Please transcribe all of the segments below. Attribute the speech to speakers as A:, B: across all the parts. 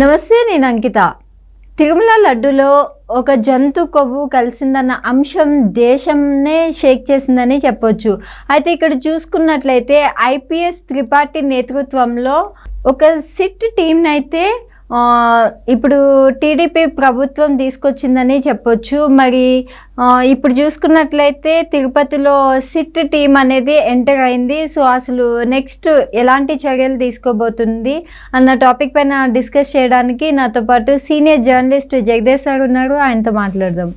A: నమస్తే నేను అంకిత. తిరుమల లడ్డులో ఒక జంతు కొవ్వు కలిసిందన్న అంశం దేశంనే షేక్ చేసిందని చెప్పొచ్చు. అయితే ఇక్కడ చూసుకున్నట్లయితే ఐపీఎస్ త్రిపాఠి నేతృత్వంలో ఒక సిట్ టీంని అయితే ఇప్పుడు టీడీపీ ప్రభుత్వం తీసుకొచ్చిందని చెప్పొచ్చు. మరి ఇప్పుడు చూసుకున్నట్లయితే తిరుపతిలో సిట్ టీం అనేది ఎంటర్ అయింది. సో అసలు నెక్స్ట్ ఎలాంటి చర్యలు తీసుకోబోతుంది అన్న టాపిక్ పైన డిస్కస్ చేయడానికి నాతో పాటు సీనియర్ జర్నలిస్ట్ జగదేశ్ సార్ ఉన్నారు. ఆయనతో మాట్లాడదాం.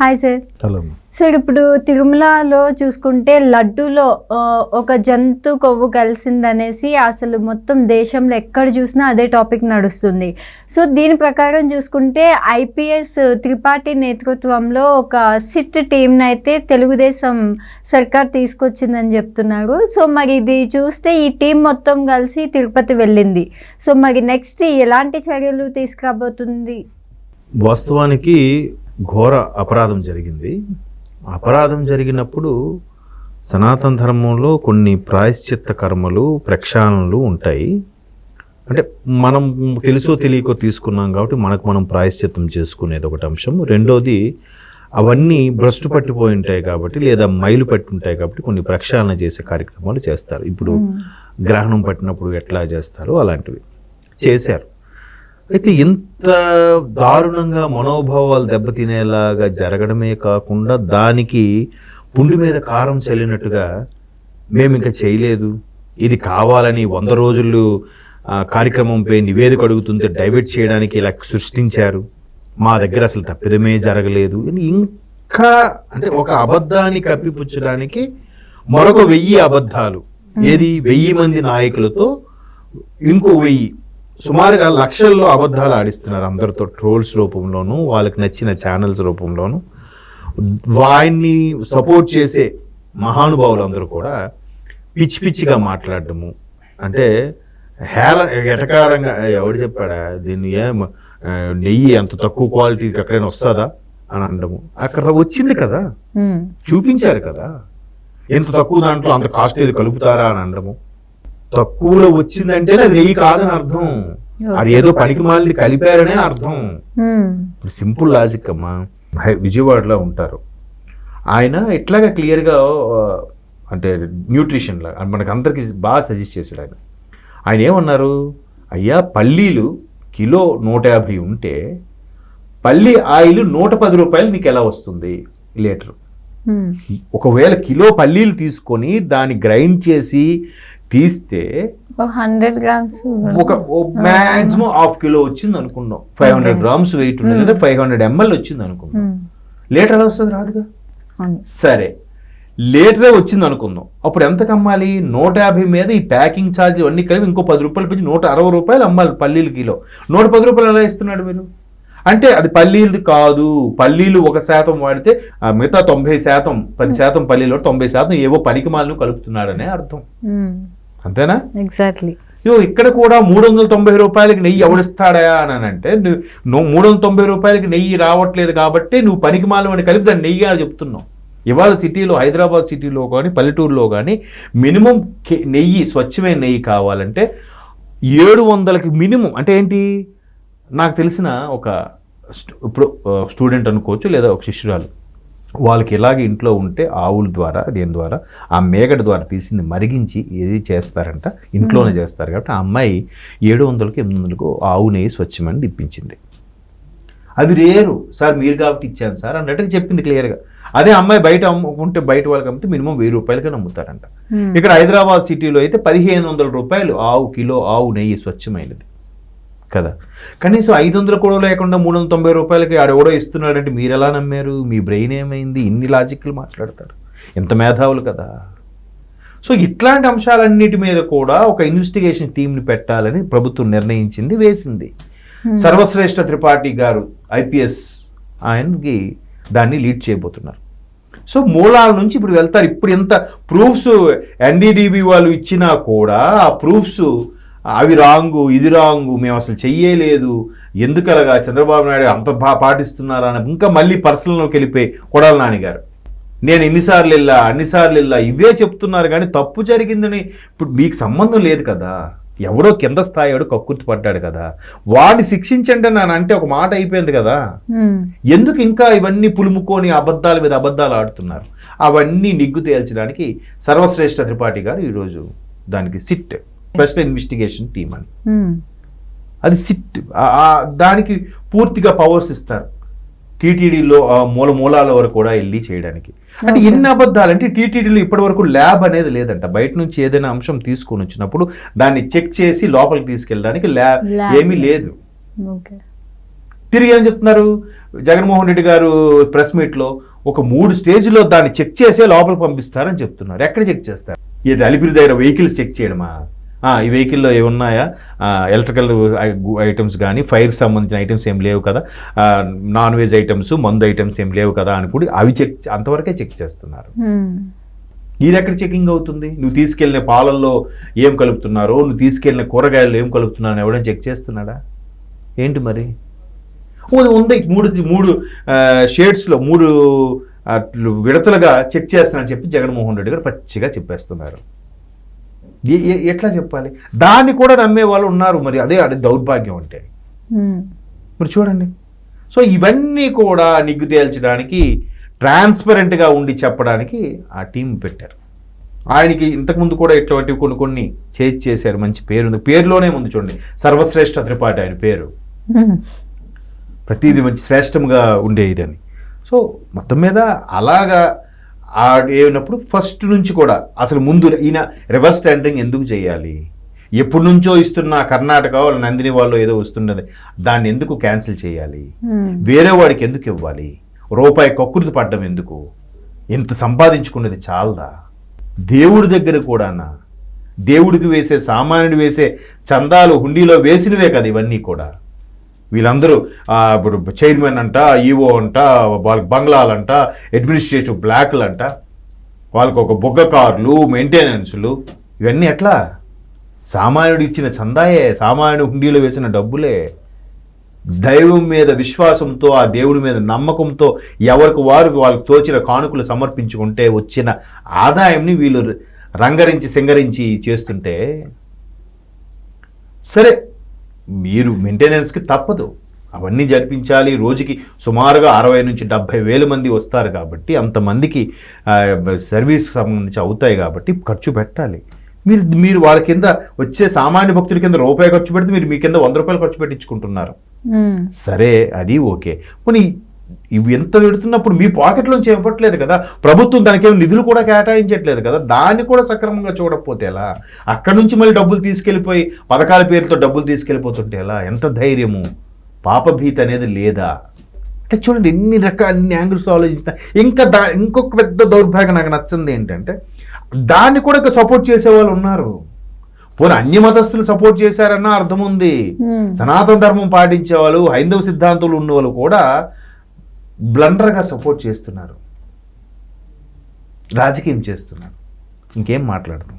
A: Hi sir.
B: హలో.
A: సార్ ఇప్పుడు తిరుమలలో చూసుకుంటే లడ్డూలో ఒక జంతు కొవ్వు కలిసిందనేసి అసలు మొత్తం దేశంలో ఎక్కడ చూసినా అదే టాపిక్ నడుస్తుంది. సో దీని ప్రకారం చూసుకుంటే ఐపీఎస్ త్రిపాఠి నేతృత్వంలో ఒక సిట్ టీంని అయితే తెలుగుదేశం సర్కార్ తీసుకొచ్చిందని చెప్తున్నారు. సో మరి ఇది చూస్తే ఈ టీం మొత్తం కలిసి తిరుపతి వెళ్ళింది. సో మరి నెక్స్ట్ ఎలాంటి చర్యలు తీసుకురాబోతుంది?
B: వాస్తవానికి ఘోర అపరాధం జరిగింది. అపరాధం జరిగినప్పుడు సనాతన ధర్మంలో కొన్ని ప్రాయశ్చిత్త కర్మలు ప్రక్షాళనలు ఉంటాయి. అంటే మనం తెలుసో తెలియకో తీసుకున్నాం కాబట్టి మనకు మనం ప్రాయశ్చిత్తం చేసుకునేది ఒకటి అంశం. రెండోది అవన్నీ భ్రష్టు పట్టిపోయి ఉంటాయి కాబట్టి లేదా మైలు పట్టి ఉంటాయి కాబట్టి కొన్ని ప్రక్షాళన చేసే కార్యక్రమాలు చేస్తారు. ఇప్పుడు గ్రహణం పట్టినప్పుడు ఎట్లా చేస్తారో అలాంటివి. చేశారు. అయితే ఇంత దారుణంగా మనోభావాలు దెబ్బతినేలాగా జరగడమే కాకుండా దానికి పుండి మీద కారం చల్లినట్టుగా మేము ఇంకా చేయలేదు. ఇది కావాలని వంద రోజులు కార్యక్రమంపై నివేదిక అడుగుతుంటే డైవర్ట్ చేయడానికి ఇలా సృష్టించారు. మా దగ్గర అసలు తప్పిదమే జరగలేదు. ఇంకా అంటే ఒక అబద్ధాన్ని కప్పిపుచ్చడానికి మరొక వెయ్యి అబద్ధాలు. ఏది? వెయ్యి మంది నాయకులతో ఇంకో వెయ్యి సుమారుగా లక్షల్లో అబద్ధాలు ఆడిస్తున్నారు అందరితో ట్రోల్స్ రూపంలోనూ వాళ్ళకి నచ్చిన ఛానల్స్ రూపంలోనూ. వాడిని సపోర్ట్ చేసే మహానుభావులు అందరూ కూడా పిచ్చి పిచ్చిగా మాట్లాడటము అంటే హేళ ఎటకారంగా "ఏ, ఎవడు చెప్పాడా? దీన్ని నెయ్యి అంత తక్కువ క్వాలిటీకి ఎక్కడైనా వస్తుందా? అని అనడము. అక్కడ వచ్చింది కదా. చూపించారు కదా. ఎంత తక్కువ దాంట్లో అంత కాస్ట్ ఏది కలుపుతారా అని అనడము. తక్కువలో వచ్చిందంటే అది నెయ్యి కాదని అర్థం. అది ఏదో పనికి మాలిది కలిపారనే అర్థం. సింపుల్ లాజిక్ అమ్మా. విజయవాడలో ఉంటారు. ఆయన ఇట్లాగా క్లియర్గా అంటే న్యూట్రిషన్ లాగా మనకు అందరికి బాగా సజెస్ట్ చేశాడు ఆయన. ఆయన ఏమన్నారు? అయ్యా పల్లీలు కిలో నూట యాభై ఉంటే పల్లి ఆయిల్ నూట పది రూపాయలు నీకు ఎలా వస్తుంది లీటర్. ఒకవేళ కిలో పల్లీలు తీసుకొని దాన్ని గ్రైండ్ చేసి తీస్తే
A: హండ్రెడ్ గ్రామ్స్
B: ఒక మాక్సిమం హాఫ్ కిలో వచ్చింది అనుకున్నాం ఫైవ్ హండ్రెడ్ గ్రామ్స్ వెయిట్ ఉంది లేదా ఫైవ్ హండ్రెడ్ ఎంఎల్ వచ్చింది అనుకున్నాం. లీటర్ ఎలా వస్తుంది రాదుగా. సరే. లీటరే వచ్చింది అనుకుందాం. అప్పుడు ఎంతకు అమ్మాలి నూట యాభై మీద ఈ ప్యాకింగ్ ఛార్జ్ అన్ని కలిపి ఇంకో పది రూపాయలు పెంచి నూట అరవై రూపాయలు అమ్మాలి పల్లీలు కిలో. నూట పది రూపాయలు ఎలా ఇస్తున్నాడు మీరు అంటే అది పల్లీలది కాదు. పల్లీలు ఒక శాతం వాడితే మిగతా తొంభై శాతం పది శాతం పల్లీలు తొంభై శాతం ఏవో పనికి మాలను కలుపుతున్నాడనే అర్థం. అంతేనా?
A: ఎగ్జాక్ట్లీ
B: ఇగో ఇక్కడ కూడా మూడు వందల తొంభై రూపాయలకి నెయ్యి ఎవడిస్తాడా అని అంటే నువ్వు మూడు వందల తొంభై రూపాయలకి నెయ్యి రావట్లేదు కాబట్టి నువ్వు పనికి మాలం అని కలిపి దాన్ని నెయ్యి అని చెప్తున్నావు. ఇవాళ సిటీలో హైదరాబాద్ సిటీలో కానీ పల్లెటూరులో కానీ మినిమం నెయ్యి స్వచ్ఛమైన నెయ్యి కావాలంటే ఏడు వందలకి మినిమం అంటే ఏంటి? నాకు తెలిసిన ఒక ఇప్పుడు స్టూడెంట్ అనుకోవచ్చు లేదా ఒక శిష్యురాలు. వాళ్ళకి ఇలాగే ఇంట్లో ఉంటే ఆవుల ద్వారా దేని ద్వారా? ఆ మేగడ ద్వారా తీసింది మరిగించి ఏది చేస్తారంట? ఇంట్లోనే చేస్తారు కాబట్టి ఆ అమ్మాయి ఏడు వందలకు ఎనిమిది వందలకు ఆవు నెయ్యి స్వచ్ఛమని ఇప్పించింది అది రేరు. సార్ మీరు కాబట్టి ఇచ్చాను సార్ అన్నట్టుగా చెప్పింది క్లియర్గా అదే అమ్మాయి బయట అమ్ముకుంటే బయట వాళ్ళకి అమ్మితే మినిమం వెయ్యి రూపాయలకి అమ్ముతారంట ఇక్కడ హైదరాబాద్ సిటీలో అయితే పదిహేను వందల రూపాయలు ఆవు కిలో ఆవు నెయ్యి స్వచ్ఛమైనది. కదా. కనీసం ఐదు వందలు కూడా లేకుండా మూడు వందల తొంభై రూపాయలకి ఆడెవడో ఇస్తున్నాడంటే మీరు ఎలా నమ్మారు? మీ బ్రెయిన్ ఏమైంది? ఇన్ని లాజిక్లు మాట్లాడతారు. ఎంత మేధావులు కదా. సో ఇట్లాంటి అంశాలన్నిటి మీద కూడా ఒక ఇన్వెస్టిగేషన్ టీంని పెట్టాలని ప్రభుత్వం నిర్ణయించింది వేసింది. సర్వశ్రేష్ఠ త్రిపాఠి గారు ఐపీఎస్ ఆయనకి దాన్ని లీడ్ చేయబోతున్నారు. సో మూలాల నుంచి ఇప్పుడు వెళ్తారు. ఇప్పుడు ఎంత ప్రూఫ్స్ ఎన్డీడీబీ వాళ్ళు ఇచ్చినా కూడా ఆ ప్రూఫ్స్ అవి రాంగు ఇది రాంగు మేము అసలు చెయ్యలేదు. ఎందుకలగా చంద్రబాబు నాయుడు అంత బా పాటిస్తున్నారా అని ఇంకా మళ్ళీ పర్సనల్లోకి వెళ్ళిపోయి కొడాల నాన్నగారు నేను ఎన్నిసార్లు వెళ్ళా అన్నిసార్లు వెళ్ళా ఇవే చెప్తున్నారు కానీ తప్పు జరిగిందని ఇప్పుడు మీకు సంబంధం లేదు కదా. ఎవడో కింద స్థాయిడు కక్కుర్తి పడ్డాడు కదా. వాడిని శిక్షించండి అని అంటే ఒక మాట అయిపోయింది కదా. ఎందుకు ఇంకా ఇవన్నీ పులుముకొని అబద్ధాల మీద అబద్ధాలు ఆడుతున్నారు? అవన్నీ నిగ్గు తేల్చడానికి సర్వశ్రేష్ఠ త్రిపాఠి గారు ఈరోజు దానికి సిట్. స్పెషల్ ఇన్వెస్టిగేషన్ టీం అని. అది సిట్ దానికి పూర్తిగా పవర్స్ ఇస్తారు. టీటీడీలో మూల మూలాల వరకు కూడా వెళ్ళి చేయడానికి. అంటే. ఎన్ని అబద్ధాలు అంటే టీటీడీలో ఇప్పటి వరకు ల్యాబ్ అనేది లేదంట. బయట నుంచి ఏదైనా అంశం తీసుకొని వచ్చినప్పుడు దాన్ని చెక్ చేసి లోపలికి తీసుకెళ్ళడానికి ల్యాబ్. ఏమీ లేదు. తిరిగి ఏం చెప్తున్నారు? జగన్మోహన్ రెడ్డి గారు ప్రెస్ మీట్లో ఒక మూడు స్టేజ్లో దాన్ని చెక్ చేసే లోపలికి పంపిస్తారని చెప్తున్నారు. ఎక్కడ చెక్ చేస్తారు? ఇది అలిపిరి దగ్గర వెహికల్స్ చెక్ చేయడమా? ఈ వెహికల్లో ఏమున్నాయా ఎలక్ట్రికల్ ఐటమ్స్ కానీ ఫైర్కి సంబంధించిన ఐటమ్స్ ఏం లేవు కదా. నాన్ వెజ్ ఐటమ్స్ మందు ఐటమ్స్ ఏం లేవు కదా అని కూడా అవి చెక్ అంతవరకే చెక్ చేస్తున్నారు. ఇది ఎక్కడ చెకింగ్ అవుతుంది? నువ్వు తీసుకెళ్ళిన పాలల్లో ఏం కలుపుతున్నారో? నువ్వు తీసుకెళ్ళిన కూరగాయలు ఏం కలుపుతున్నారో ఎవడైనా చెక్ చేస్తున్నాడా? ఏంటి మరి? ఉంది. మూడు మూడు షేడ్స్లో మూడు విడతలుగా చెక్ చేస్తున్నారని చెప్పి జగన్మోహన్ రెడ్డి గారు పచ్చిగా చెప్పేస్తున్నారు. ఎట్లా చెప్పాలి? దాన్ని కూడా నమ్మే వాళ్ళు ఉన్నారు. మరి అదే అది దౌర్భాగ్యం అంటే. మరి చూడండి. సో ఇవన్నీ కూడా నిగ్గు తేల్చడానికి ట్రాన్స్పరెంట్గా ఉండి చెప్పడానికి ఆ టీం పెట్టారు. ఆయనకి ఇంతకుముందు కూడా ఇట్లాంటివి కొన్ని కొన్ని చేసి చేశారు. మంచి పేరు ఉంది పేరులోనే ఉంది చూడండి. సర్వశ్రేష్ఠ త్రిపాఠి ఆయన పేరు. ప్రతిదీ మంచి శ్రేష్టంగా ఉండేదని సో మొత్తం మీద అలాగా ఆడేనప్పుడు ఫస్ట్ నుంచి కూడా అసలు ముందు ఈయన రివర్స్ టెండరింగ్ ఎందుకు చేయాలి? ఎప్పటి నుంచో ఇస్తున్న కర్ణాటక వాళ్ళ నందిని వాళ్ళు ఏదో వస్తున్నది దాన్ని ఎందుకు క్యాన్సిల్ చేయాలి? వేరే వాడికి ఎందుకు ఇవ్వాలి? రూపాయి కక్కుర్తి పడ్డం ఎందుకు? ఇంత సంపాదించుకున్నది చాలదా? దేవుడి దగ్గర కూడానా? దేవుడికి వేసే సామాన్యుడు వేసే చందాలు హుండీలో వేసినవే కదా ఇవన్నీ కూడా. వీళ్ళందరూ ఇప్పుడు చైర్మన్ అంట ఈఓ అంట వాళ్ళకి బంగ్లాలంట అడ్మినిస్ట్రేటివ్ బ్లాక్లు అంట వాళ్ళకి ఒక బొగ్గ కార్లు మెయింటెనెన్స్లు ఇవన్నీ ఎట్లా? సామాన్యుడు ఇచ్చిన చందాయే సామాన్యుడు హుండీలో వేసిన డబ్బులే. దైవం మీద విశ్వాసంతో ఆ దేవుడి మీద నమ్మకంతో ఎవరికి వారు వాళ్ళకి తోచిన కానుకలు సమర్పించుకుంటే వచ్చిన ఆదాయంని వీళ్ళు రంగరించి సింగరించి చేస్తుంటే సరే మీరు మెయింటెనెన్స్కి తప్పదు. అవన్నీ జరిపించాలి. రోజుకి సుమారుగా అరవై నుంచి డెబ్భై వేల మంది వస్తారు కాబట్టి అంతమందికి సర్వీస్ సంబంధించి అవుతాయి కాబట్టి ఖర్చు పెట్టాలి. మీరు మీరు వాళ్ళ కింద వచ్చే సామాన్య భక్తుల కింద రూపాయి ఖర్చు పెడితే మీరు మీ కింద వంద రూపాయలు ఖర్చు పెట్టించుకుంటున్నారు. సరే అది ఓకే. పోనీ ఇవి ఎంత పెడుతున్నప్పుడు మీ పాకెట్లోంచి ఇవ్వట్లేదు కదా? ప్రభుత్వం దానికేమో నిధులు కూడా కేటాయించట్లేదు కదా? దాన్ని కూడా సక్రమంగా చూడకపోతే ఎలా? అక్కడ నుంచి మళ్ళీ డబ్బులు తీసుకెళ్ళిపోయి పథకాల పేరుతో డబ్బులు తీసుకెళ్ళిపోతుంటే ఎలా? ఎంత ధైర్యము? పాపభీతి అనేది లేదా? అంటే చూడండి ఎన్ని రకాల అన్ని యాంగిల్స్ ఆలోచించిన ఇంకా దా ఇంకొక పెద్ద దౌర్భాగ్యం నాకు నచ్చింది ఏంటంటే దాన్ని కూడా ఇక సపోర్ట్ చేసే వాళ్ళు ఉన్నారు. పోనీ అన్య మతస్థులు సపోర్ట్ చేశారన్న అర్థం ఉంది సనాతన ధర్మం పాటించే వాళ్ళు హైందవ సిద్ధాంతులు ఉన్న వాళ్ళు కూడా బ్లండర్గా సపోర్ట్ చేస్తున్నారు. రాజకీయం చేస్తున్నారు. ఇంకేం మాట్లాడతాం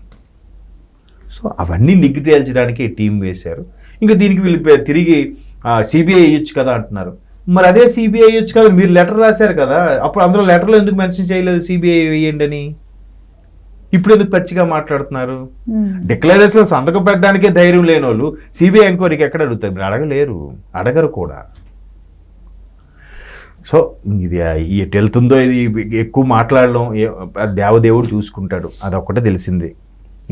B: సో అవన్నీ నిగ్గు తేల్చడానికి టీం వేశారు. ఇంకా దీనికి వీళ్ళు తిరిగి సిబిఐ ఇవ్వచ్చు కదా అంటున్నారు. మరి అదే సిబిఐ ఇవ్వచ్చు కదా మీరు లెటర్ రాశారు కదా అప్పుడు అందులో లెటర్లో ఎందుకు మెన్షన్ చేయలేదు సిబిఐ వేయండి అని? ఇప్పుడు ఎందుకు పచ్చిగా మాట్లాడుతున్నారు? డిక్లరేషన్ సంతకం పెట్టడానికే ధైర్యం లేని వాళ్ళు సిబిఐ ఎంక్వైరీకి ఎక్కడ అడుగుతారు? మీరు అడగలేరు. అడగరు కూడా. సో ఇది ఎటు వెళ్తుందో ఇది ఎక్కువ మాట్లాడడం అది దేవదేవుడు చూసుకుంటాడు. అదొక్కటే తెలిసింది.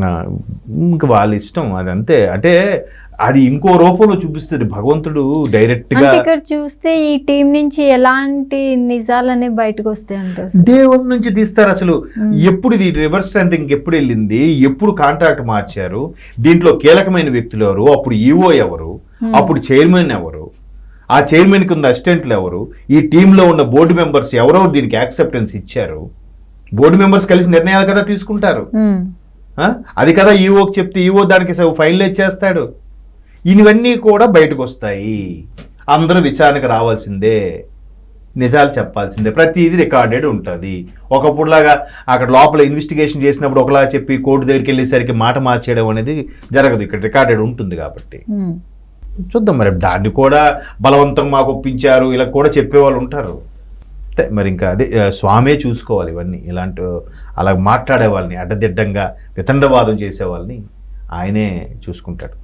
B: ఆ, ఇంక వాళ్ళ ఇష్టం అదంతే. అంటే అది ఇంకో రూపంలో చూపిస్తుంది. భగవంతుడు డైరెక్ట్గా
A: అంటే ఇక్కడ చూస్తే ఈ టీం నుంచి ఎలాంటి నిజాలనే బయటకు వస్తాయి అంటారు
B: దేవుడి నుంచి తీస్తారు అసలు. ఎప్పుడు ఇది రివర్స్ టెండరింగ్ ఎప్పుడు వెళ్ళింది? ఎప్పుడు కాంట్రాక్ట్ మార్చారు? దీంట్లో కీలకమైన వ్యక్తులు ఎవరు? అప్పుడు ఈఓ ఎవరు. అప్పుడు చైర్మన్ ఎవరు? ఆ చైర్మన్ కింద అసిస్టెంట్లు ఎవరు? ఈ టీంలో ఉన్న బోర్డు మెంబర్స్ ఎవరెవరు దీనికి యాక్సెప్టెన్స్ ఇచ్చారు? బోర్డు మెంబర్స్ కలిసి నిర్ణయాలు కదా తీసుకుంటారు? అది కదా ఈఓకి చెప్తే ఈఓ దానికి ఫైనలైజ్ చేస్తాడు ఇవన్నీ కూడా బయటకు వస్తాయి. అందరూ విచారణకు రావాల్సిందే. నిజాలు చెప్పాల్సిందే. ప్రతిదీ రికార్డెడ్ ఉంటుంది. ఒకప్పుడులాగా అక్కడ లోపల ఇన్వెస్టిగేషన్ చేసినప్పుడు ఒకలా చెప్పి కోర్టు దగ్గరికి వెళ్ళేసరికి మాట మార్చేయడం అనేది జరగదు. ఇక్కడ రికార్డెడ్ ఉంటుంది కాబట్టి. చూద్దాం మరి. దాన్ని కూడా బలవంతం మాకు ఒప్పించారు. ఇలా కూడా చెప్పేవాళ్ళు ఉంటారు. మరి ఇంకా అదే స్వామే చూసుకోవాలి ఇవన్నీ. ఇలాంటి అలా మాట్లాడే వాళ్ళని అడ్డదిడ్డంగా వితండవాదం చేసే వాళ్ళని ఆయనే చూసుకుంటాడు.